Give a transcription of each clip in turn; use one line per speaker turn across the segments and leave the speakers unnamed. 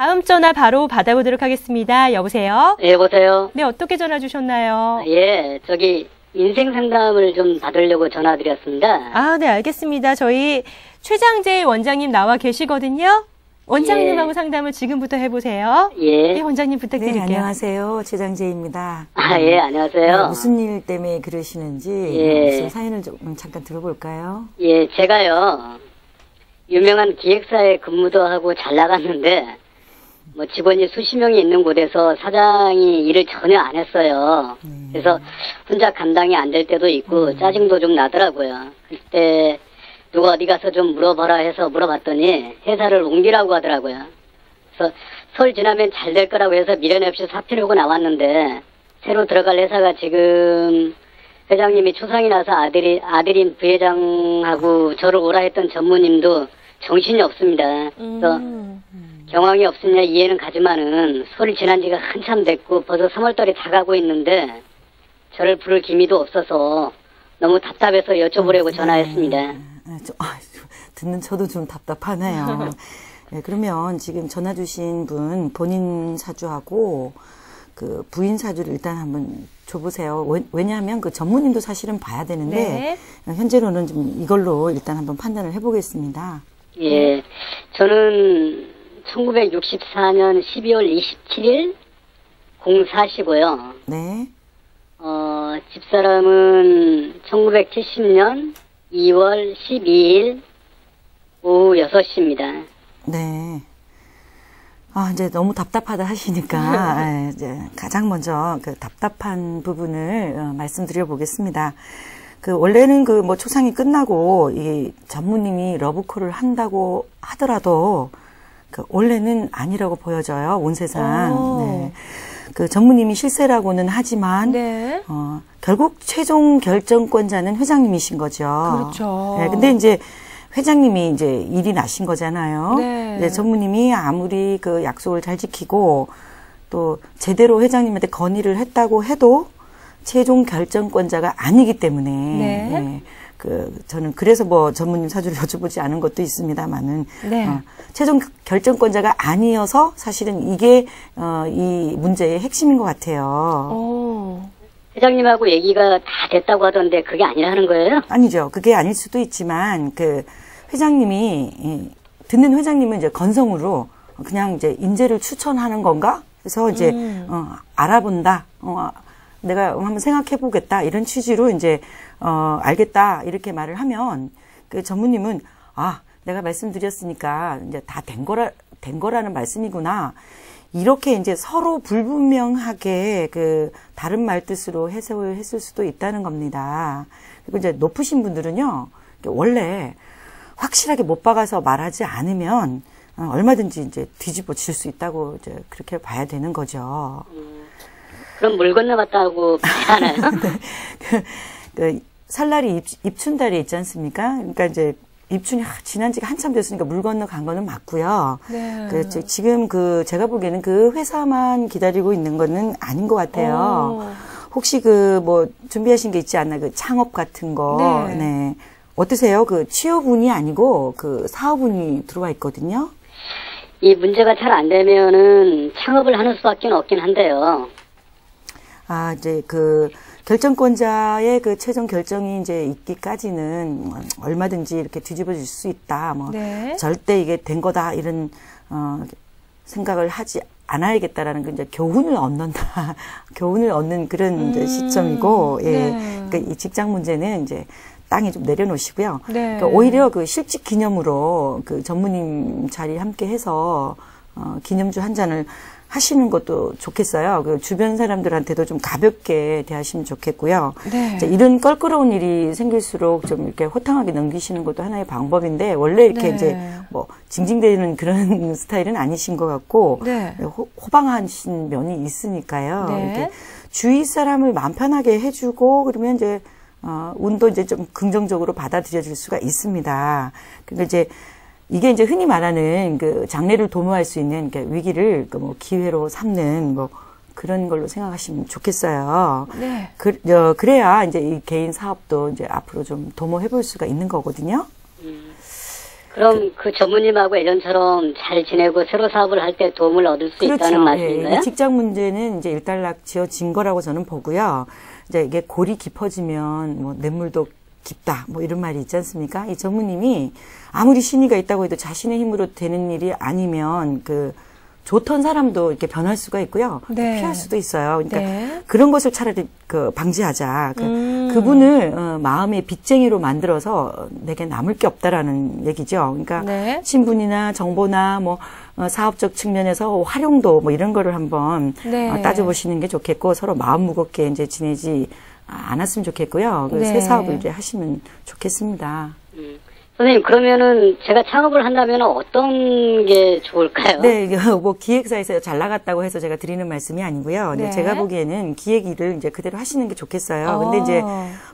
다음 전화 바로 받아보도록 하겠습니다. 여보세요?
예, 여보세요?
네, 어떻게 전화 주셨나요?
예, 저기, 인생 상담을 좀 받으려고 전화드렸습니다.
아, 네, 알겠습니다. 저희 최장재 원장님 나와 계시거든요. 원장님하고
예.
상담을 지금부터 해보세요.
예.
네, 원장님
네,
부탁드릴게요.
안녕하세요. 최장재입니다.
아, 예, 안녕하세요.
네, 무슨 일 때문에 그러시는지
예.
사연을 좀 잠깐 들어볼까요?
예, 제가요, 유명한 기획사에 근무도 하고 잘 나갔는데, 뭐 직원이 수십 명이 있는 곳에서 사장이 일을 전혀 안 했어요. 그래서 혼자 감당이 안 될 때도 있고, 짜증도 좀 나더라고요. 그때 누가 어디 가서 좀 물어봐라 해서 물어봤더니 회사를 옮기라고 하더라고요. 그래서 설 지나면 잘 될 거라고 해서 미련 없이 사표를 고 나왔는데, 새로 들어갈 회사가 지금 회장님이 초상이 나서 아들이 아들인 부회장하고 저를 오라 했던 전무님도 정신이 없습니다. 그래서
음.
경황이 없으냐 이해는 가지만은 설이 지난 지가 한참 됐고 벌써 3월달이 다가고 있는데 저를 부를 기미도 없어서 너무 답답해서 여쭤보려고 전화했습니다.
아, 좀, 아, 좀 듣는 저도 좀 답답하네요. 네, 그러면 지금 전화 주신 분 본인 사주하고 그 부인 사주를 일단 한번 줘보세요. 왜- 왜냐하면 그 전무님도 사실은 봐야 되는데
네.
현재로는 좀 이걸로 일단 한번 판단을 해보겠습니다.
예, 저는 1964년 12월 27일 04시고요.
네.
어, 집사람은 1970년 2월 12일 오후 6시입니다.
네. 아, 이제 너무 답답하다 하시니까, 예, 이제 가장 먼저 그 답답한 부분을 어, 말씀드려 보겠습니다. 그, 원래는 그 뭐 초상이 끝나고 이 전무님이 러브콜을 한다고 하더라도 그 원래는 아니라고 보여져요, 온 세상.
오.
네. 그 전무님이 실세라고는 하지만,
네.
어, 결국 최종 결정권자는 회장님이신 거죠.
그렇죠.
네, 근데 이제 회장님이 이제 일이 나신 거잖아요.
네.
이제 전무님이 아무리 그 약속을 잘 지키고 또 제대로 회장님한테 건의를 했다고 해도 최종 결정권자가 아니기 때문에
네.
예, 그 저는 그래서 뭐 전무님 사주를 여쭤보지 않은 것도 있습니다만은
네.
어, 최종 결정권자가 아니어서 사실은 이게 어, 이 문제의 핵심인 것 같아요.
오.
회장님하고 얘기가 다 됐다고 하던데 그게 아니라는 거예요?
아니죠. 그게 아닐 수도 있지만 그 회장님이 이, 듣는 회장님은 이제 건성으로 그냥 이제 인재를 추천하는 건가? 그래서 이제
음.
어, 알아본다. 어, 내가 한번 생각해 보겠다. 이런 취지로 이제 어, 알겠다. 이렇게 말을 하면 그 전무님은 아, 내가 말씀드렸으니까 이제 다 된 거라 된 거라는 말씀이구나. 이렇게 이제 서로 불분명하게 그 다른 말 뜻으로 해석을 했을 수도 있다는 겁니다. 그리고 이제 높으신 분들은요, 원래 확실하게 못 박아서 말하지 않으면 어, 얼마든지 이제 뒤집어 질 수 있다고 이제 그렇게 봐야 되는 거죠.
그럼 물 건너갔다고 봐야 하나요?
그, 그 설날이 입, 입춘달이 있지 않습니까? 그러니까 이제 입춘이 하- 지난 지가 한참 됐으니까 물 건너 간 거는 맞고요.
네.
그 저- 지금 그 제가 보기에는 그 회사만 기다리고 있는 거는 아닌 것 같아요.
오.
혹시 그 뭐 준비하신 게 있지 않나 그 창업 같은 거.
네.
네. 어떠세요? 그 취업운이 아니고 그 사업운이 들어와 있거든요.
이 문제가 잘 안 되면은 창업을 하는 수밖에 없긴 한데요.
아, 이제 그 결정권자의 그 최종 결정이 이제 있기까지는 얼마든지 이렇게 뒤집어질 수 있다. 뭐
네.
절대 이게 된 거다 이런 어 생각을 하지 않아야겠다라는 그 이제 교훈을 얻는다. 교훈을 얻는 그런
음,
시점이고 예.
네.
그러니까 이 직장 문제는 이제 땅에 좀 내려놓으시고요.
네.
그러니까 오히려 그 실직 기념으로 그 전무님 자리 함께 해서 어, 기념주 한 잔을 하시는 것도 좋겠어요. 그 주변 사람들한테도 좀 가볍게 대하시면 좋겠고요.
네.
이런 껄끄러운 일이 생길수록 좀 이렇게 호탕하게 넘기시는 것도 하나의 방법인데 원래 이렇게
네.
이제 뭐 징징대는 그런 스타일은 아니신 것 같고
네.
호, 호방하신 면이 있으니까요.
네.
이렇게 주위 사람을 마음 편하게 해주고 그러면 이제 어, 운도 이제 좀 긍정적으로 받아들여질 수가 있습니다. 그러니까 이제 이게 이제 흔히 말하는 그 장래를 도모할 수 있는 그 위기를 그 뭐 기회로 삼는 뭐 그런 걸로 생각하시면 좋겠어요.
네.
그, 어, 그래야 이제 이 개인 사업도 이제 앞으로 좀 도모해 볼 수가 있는 거거든요.
그럼 그 전무님하고 예전처럼 잘 지내고 새로 사업을 할 때 도움을 얻을 수 있다는
예,
말씀인가요?
이 직장 문제는 이제 일단락 지어진 거라고 저는 보고요. 이제 이게 골이 깊어지면 뭐 냇물도 깊다 뭐 이런 말이 있지 않습니까? 이 전무님이 아무리 신의가 있다고 해도 자신의 힘으로 되는 일이 아니면 그 좋던 사람도 이렇게 변할 수가 있고요. 또
네.
피할 수도 있어요. 그러니까
네.
그런 것을 차라리 그 방지하자. 그
음.
그분을 어, 마음의 빚쟁이로 만들어서 내게 남을 게 없다라는 얘기죠. 그러니까
네.
신분이나 정보나 뭐 어, 사업적 측면에서 활용도 뭐 이런 거를 한번
네.
어, 따져보시는 게 좋겠고 서로 마음 무겁게 이제 지내지 않았으면 좋겠고요. 그
네.
새 사업을 이제 하시면 좋겠습니다.
선생님 그러면은 제가 창업을 한다면 어떤 게 좋을까요?
네, 뭐 기획사에서 잘 나갔다고 해서 제가 드리는 말씀이 아니고요.
네.
제가 보기에는 기획 일을 이제 그대로 하시는 게 좋겠어요.
어.
근데 이제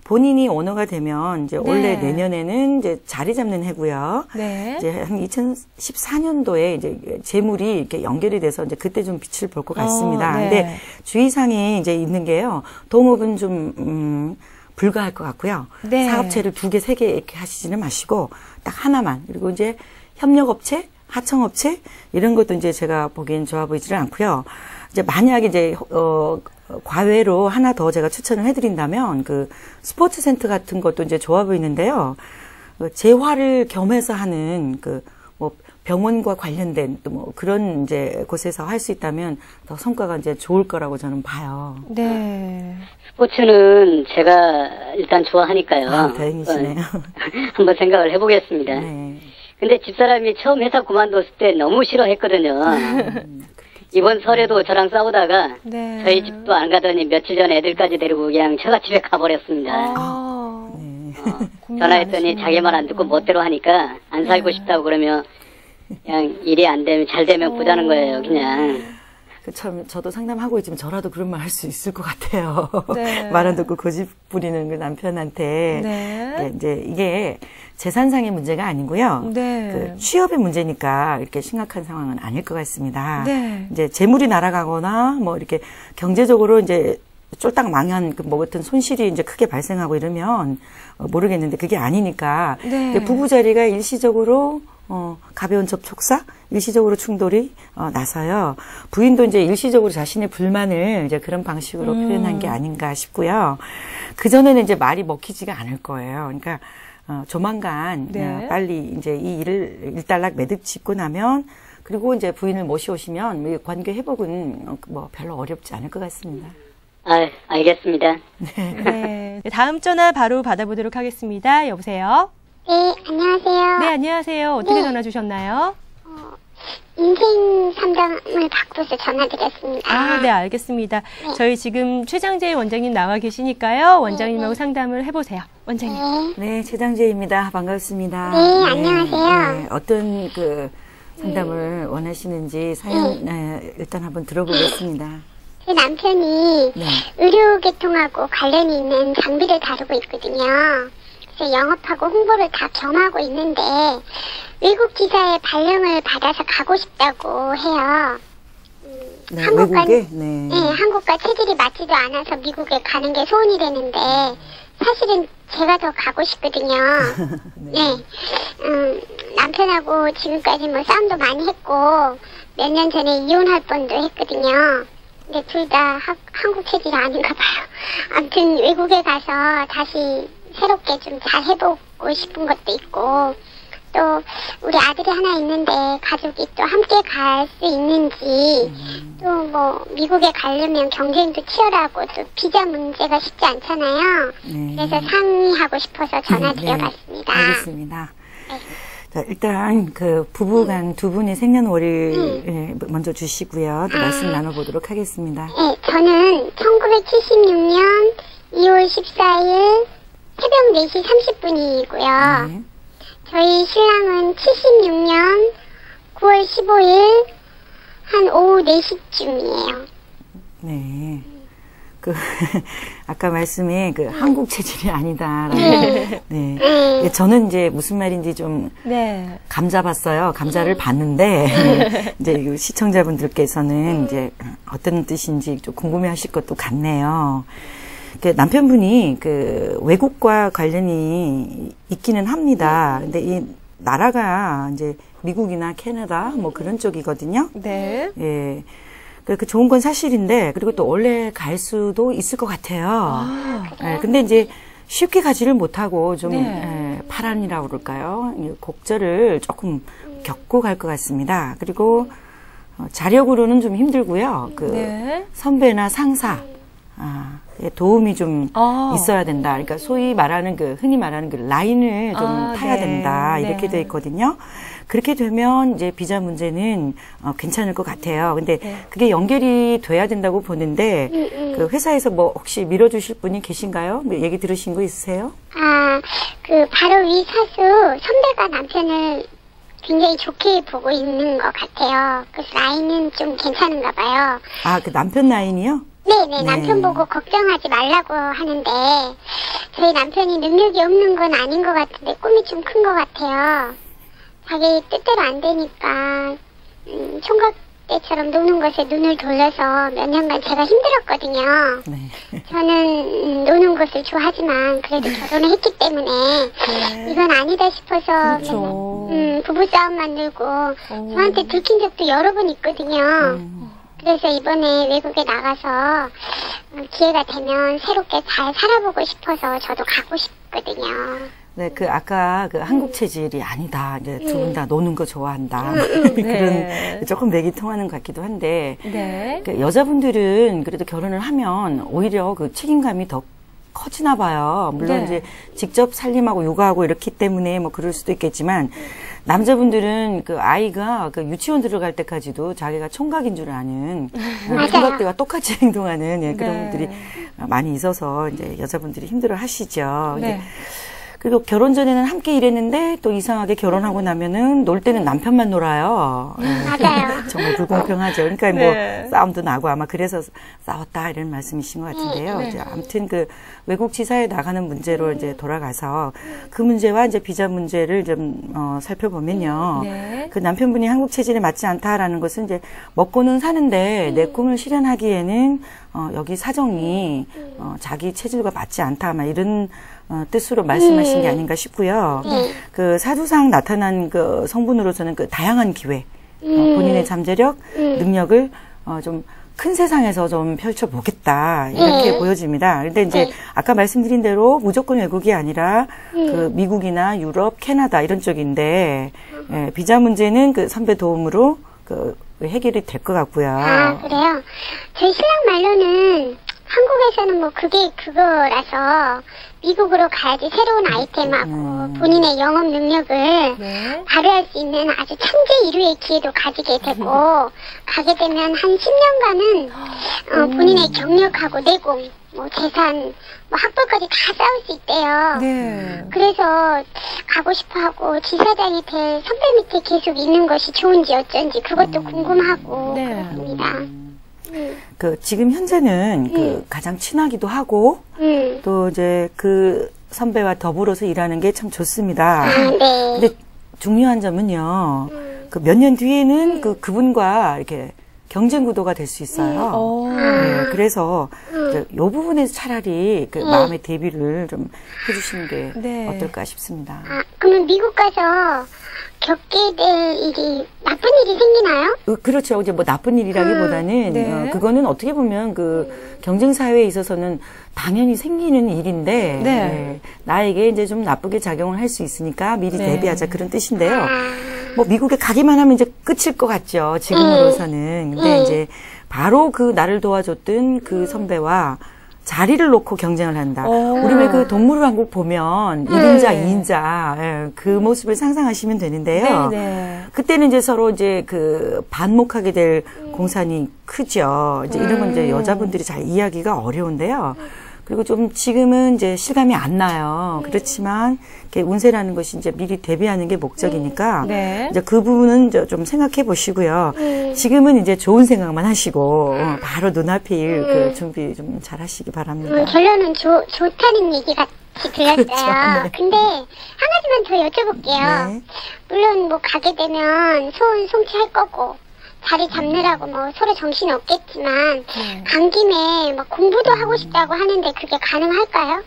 본인이 오너가 되면 이제
네.
올해 내년에는 이제 자리 잡는 해고요.
네.
이제 한 2014년도에 이제 재물이 이렇게 연결이 돼서 이제 그때 좀 빛을 볼 것 같습니다.
어, 네.
근데 주의사항이 이제 있는 게요. 동업은 좀, 음, 불가할 것 같고요.
네.
사업체를 두 개, 세 개 이렇게 하시지는 마시고 딱 하나만. 그리고 이제 협력업체, 하청업체 이런 것도 이제 제가 보기엔 좋아 보이지를 않고요. 이제 만약에 이제 어 과외로 하나 더 제가 추천을 해드린다면 그 스포츠 센터 같은 것도 이제 좋아 보이는데요. 그 재활을 겸해서 하는 그뭐 병원과 관련된 또 뭐 그런 이제 곳에서 할 수 있다면 더 성과가 이제 좋을 거라고 저는 봐요.
네.
스포츠는 제가 일단 좋아하니까요.
아, 다행이시네요.
어, 한번 생각을 해보겠습니다.
네.
근데 집사람이 처음 회사 그만뒀을 때 너무 싫어했거든요. 이번 설에도 저랑 싸우다가
네.
저희 집도 안 가더니 며칠 전에 애들까지 데리고 그냥 처갓집에 가버렸습니다.
아,
네.
고민
전화했더니. 자기 말 안 듣고 멋대로 하니까 안 살고 싶다고 그러면 그냥 일이 안 되면 잘 되면 보자는 거예요, 그냥.
그참 저도 상담하고 있지만 저라도 그런 말 할 수 있을 것 같아요.
네.
말 안 듣고 고집 부리는 그 남편한테
네.
예, 이제 이게 재산상의 문제가 아니고요.
네.
그 취업의 문제니까 이렇게 심각한 상황은 아닐 것 같습니다.
네.
이제 재물이 날아가거나 뭐 이렇게 경제적으로 이제 쫄딱 망한 그뭐 같은 손실이 이제 크게 발생하고 이러면 어, 모르겠는데 그게 아니니까
네.
부부 자리가 일시적으로 어, 가벼운 접촉사, 일시적으로 충돌이 어, 나서요. 부인도 이제 일시적으로 자신의 불만을 이제 그런 방식으로
음.
표현한 게 아닌가 싶고요. 그 전에는 이제 말이 먹히지가 않을 거예요. 그러니까 어, 조만간
네.
어, 빨리 이제 이 일을 일단락 매듭 짓고 나면 그리고 이제 부인을 모셔오시면 이 관계 회복은 어, 뭐 별로 어렵지 않을 것 같습니다.
아, 알겠습니다.
네. 다음 전화 바로 받아보도록 하겠습니다. 여보세요?
네, 안녕하세요.
네, 안녕하세요. 어떻게
네.
전화 주셨나요?
인생 상담을 받고서 전화드렸습니다.
아, 네, 알겠습니다. 저희 지금 최장재 원장님 나와 계시니까요. 원장님하고 상담을 해보세요. 원장님.
네.
네, 최장재입니다. 반갑습니다.
네, 안녕하세요.
네, 어떤 그 상담을 원하시는지 사연 네, 일단 한번 들어보겠습니다.
제 남편이
네.
의료계통하고 관련이 있는 장비를 다루고 있거든요. 영업하고 홍보를 다 겸하고 있는데 외국 기사의 발령을 받아서 가고 싶다고 해요.
네,
한국과-
외국에 네.
네, 한국과 체질이 맞지도 않아서 미국에 가는 게 소원이 되는데 사실은 제가 더 가고 싶거든요. 네. 음, 남편하고 지금까지 뭐 싸움도 많이 했고 몇 년 전에 이혼할 뻔도 했거든요. 근데 둘 다 한국 체질이 아닌가 봐요. 아무튼 외국에 가서 다시 새롭게 좀 잘 해보고 싶은 것도 있고 또 우리 아들이 하나 있는데 가족이 또 함께 갈 수 있는지 또 뭐 미국에 가려면 경쟁도 치열하고 또 비자 문제가 쉽지 않잖아요.
네.
그래서 상의하고 싶어서 전화
네,
드려봤습니다.
알겠습니다. 자, 일단 그 부부간 두 분의 생년월일 예, 먼저 주시고요. 또 말씀 나눠보도록 하겠습니다.
네, 저는 1976년 2월 14일 새벽 4시 30분이고요.
네.
저희 신랑은 76년 9월 15일 한 오후 4시쯤이에요.
네. 그 아까 말씀에 그 한국 체질이 아니다라는 네. 예, 저는 이제 무슨 말인지 좀
네.
감 잡았어요. 감자를 봤는데 이제 이 시청자분들께서는 이제 어떤 뜻인지 좀 궁금해하실 것도 같네요. 그 남편분이 그 외국과 관련이 있기는 합니다. 근데 이 나라가 이제 미국이나 캐나다 뭐 그런 쪽이거든요.
네.
예. 그, 그 좋은 건 사실인데 그리고 또 원래 갈 수도 있을 것 같아요. 예, 근데 이제 쉽게 가지를 못하고 좀
네.
예, 파란이라고 그럴까요? 이 곡절을 조금 겪고 갈 것 같습니다. 그리고 어, 자력으로는 좀 힘들고요. 그
네.
선배나 상사 아, 예, 도움이 좀
아.
있어야 된다. 그러니까 소위 말하는 그 흔히 말하는 그 라인을 좀
아,
타야
네.
된다. 이렇게
네.
돼 있거든요. 그렇게 되면 이제 비자 문제는 어, 괜찮을 것 같아요. 근데
네.
그게 연결이 돼야 된다고 보는데 그 회사에서 뭐 혹시 밀어주실 분이 계신가요? 뭐 얘기 들으신 거 있으세요?
아, 그 바로 위 사수 선배가 남편을 굉장히 좋게 보고 있는 것 같아요. 그래서 라인은 좀 괜찮은가 봐요.
아, 그 남편 라인이요?
네네,
네.
남편 보고 걱정하지 말라고 하는데, 저희 남편이 능력이 없는 건 아닌 것 같은데, 꿈이 좀 큰 것 같아요. 자기 뜻대로 안 되니까, 음, 총각 때처럼 노는 것에 눈을 돌려서 몇 년간 제가 힘들었거든요.
네.
저는 음, 노는 것을 좋아하지만 그래도 결혼을 했기 때문에 이건 아니다 싶어서
네. 그렇죠.
맨날, 음, 부부싸움 만들고 저한테 들킨 적도 여러 번 있거든요.
음.
그래서 이번에 외국에 나가서 음, 기회가 되면 새롭게 잘 살아보고 싶어서 저도 가고 싶거든요.
네, 그 아까 그 한국 체질이 아니다. 이제 두 분 다 노는 거 좋아한다.
네.
그런 조금 맥이 통하는 것 같기도 한데
네.
그 여자분들은 그래도 결혼을 하면 오히려 그 책임감이 더 커지나 봐요. 물론
네.
이제 직접 살림하고 육아하고 이렇기 때문에 뭐 그럴 수도 있겠지만 남자분들은 그 아이가 그 유치원 들어갈 때까지도 자기가 총각인 줄 아는 어, 총각들과 똑같이 행동하는 예, 그런
네.
분들이 많이 있어서 이제 여자분들이 힘들어 하시죠.
네.
그리고 결혼 전에는 함께 일했는데 또 이상하게 결혼하고 나면은 놀 때는 남편만 놀아요. 예.
맞아요.
정말 불공평하죠. 그러니까
네.
뭐 싸움도 나고 아마 그래서 싸웠다 이런 말씀이신 것 같은데요.
네.
이제 아무튼 그 외국 지사에 나가는 문제로 이제 돌아가서 그 문제와 이제 비자 문제를 좀 어, 살펴보면요.
네.
그 남편분이 한국 체질에 맞지 않다라는 것은 이제 먹고는 사는데 내 꿈을 실현하기에는 어, 여기 사정이 어, 자기 체질과 맞지 않다 막 이런 어, 뜻으로 말씀하신 게 아닌가 싶고요. 그 사주상 나타난 그 성분으로서는 그 다양한 기회, 어, 본인의 잠재력, 능력을 어, 좀 큰 세상에서 좀 펼쳐보겠다 이렇게
네.
보여집니다. 근데 이제 아까 말씀드린 대로 무조건 외국이 아니라 그 미국이나 유럽, 캐나다 이런 쪽인데 예, 비자 문제는 그 선배 도움으로 그 해결이 될 것 같고요.
아, 그래요? 저희 신랑 말로는 한국에서는 뭐 그게 그거라서 미국으로 가야지 새로운 아이템하고 본인의 영업 능력을
네.
발휘할 수 있는 아주 천재 이루의 기회도 가지게 되고 가게 되면 한 10년간은 어, 본인의 경력하고 내공, 뭐 재산, 뭐 학벌까지 다 쌓을 수 있대요.
네.
그래서 가고 싶어 하고 지사장이 될 선배 밑에 계속 있는 것이 좋은지 어쩐지 그것도 궁금하고
네.
그렇습니다.
그 지금 현재는 그 가장 친하기도 하고
음.
또 이제 그 선배와 더불어서 일하는 게 참 좋습니다.
아, 네.
근데 중요한 점은요. 그 몇 년 뒤에는 그 그분과 이렇게 경쟁 구도가 될 수 있어요.
어.
네, 그래서 이제 이 부분에서 차라리 그 마음의 대비를 좀 해주시는 게
네.
어떨까 싶습니다.
아, 그러면 미국 가서 겪게 될 일이 나쁜 일이 생기나요?
어, 그렇죠. 이제 뭐 나쁜 일이라기보다는
네.
어, 그거는 어떻게 보면 그 경쟁 사회에 있어서는 당연히 생기는 일인데
네.
예, 나에게 이제 좀 나쁘게 작용을 할 수 있으니까 미리
네.
대비하자 그런 뜻인데요. 뭐 미국에 가기만 하면 이제 끝일 것 같죠. 지금으로서는. 근데 이제 바로 그 나를 도와줬던 그 선배와 자리를 놓고 경쟁을 한다.
오.
우리 왜 그 동물의 왕국 보면 1인자, 2인자 예, 그 모습을 상상하시면 되는데요.
네, 네.
그때는 이제 서로 이제 그 반목하게 될 공산이 크죠. 이제 이런 건
음.
이제 여자분들이 잘 이해하기가 어려운데요. 그리고 좀 지금은 이제 실감이 안 나요. 그렇지만 이렇게 운세라는 것이 이제 미리 대비하는 게 목적이니까
네.
이제 그 부분은 이제 좀 생각해 보시고요. 지금은 이제 좋은 생각만 하시고 어, 바로 눈앞에 일 그 준비 좀 잘 하시기 바랍니다.
음, 결론은 좋 좋다는 얘기 같이 들렸어요.
그렇죠. 네.
근데 한 가지만 더 여쭤볼게요.
네.
물론 뭐 가게 되면 소원 송치할 거고 자리 잡느라고 뭐 서로 정신 없겠지만
네.
간 김에 막 공부도 하고 싶다고 하는데 그게 가능할까요?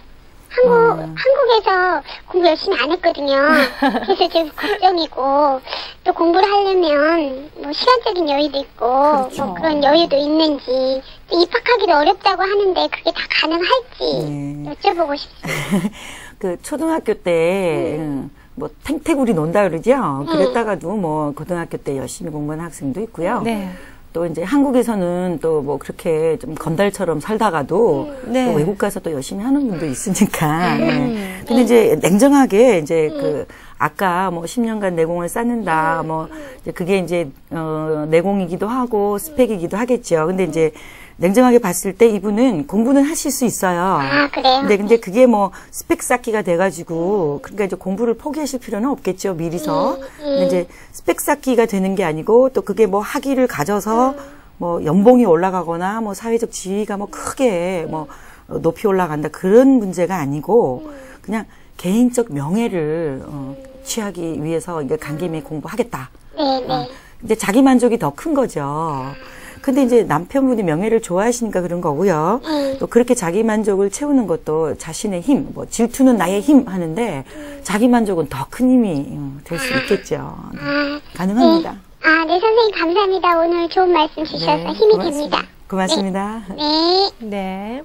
한국,
음.
한국에서 공부 열심히 안 했거든요. 그래서 지금 걱정이고, 또 공부를 하려면, 뭐, 시간적인 여유도 있고,
그렇죠.
뭐, 그런 여유도 있는지, 또 입학하기도 어렵다고 하는데, 그게 다 가능할지,
네.
여쭤보고 싶습니다.
그 초등학교 때, 음, 뭐, 탱태구리 논다 그러죠? 그랬다가도 뭐, 고등학교 때 열심히 공부하는 학생도 있고요.
네.
또 이제 한국에서는 또 뭐 그렇게 좀 건달처럼 살다가도
네.
또 외국 가서 또 열심히 하는 분도 있으니까. 네. 근데 이제 냉정하게 이제 그 아까 뭐 10년간 내공을 쌓는다 뭐 이제 그게 이제 어 내공이기도 하고 스펙이기도 하겠죠. 근데 이제 냉정하게 봤을 때 이분은 공부는 하실 수 있어요.
아, 그래요?
근데 근데 그게 뭐 스펙 쌓기가 돼가지고 그러니까 이제 공부를 포기하실 필요는 없겠죠 미리서. 근데 이제 스펙 쌓기가 되는 게 아니고 또 그게 뭐 학위를 가져서 뭐 연봉이 올라가거나 뭐 사회적 지위가 뭐 크게 뭐 어, 높이 올라간다 그런 문제가 아니고 그냥 개인적 명예를 어, 취하기 위해서 이게 간김에 공부하겠다.
네, 네.
이제 자기 만족이 더 큰 거죠. 근데 이제 남편분이 명예를 좋아하시니까 그런 거고요. 또 그렇게 자기 만족을 채우는 것도 자신의 힘, 뭐 질투는 나의 힘 하는데 자기 만족은 더 큰 힘이 될 수 있겠죠. 네.
아,
가능합니다.
아, 네, 선생님, 감사합니다. 오늘 좋은 말씀 주셔서 힘이
고맙습니다.
됩니다.
고맙습니다.
네.
네.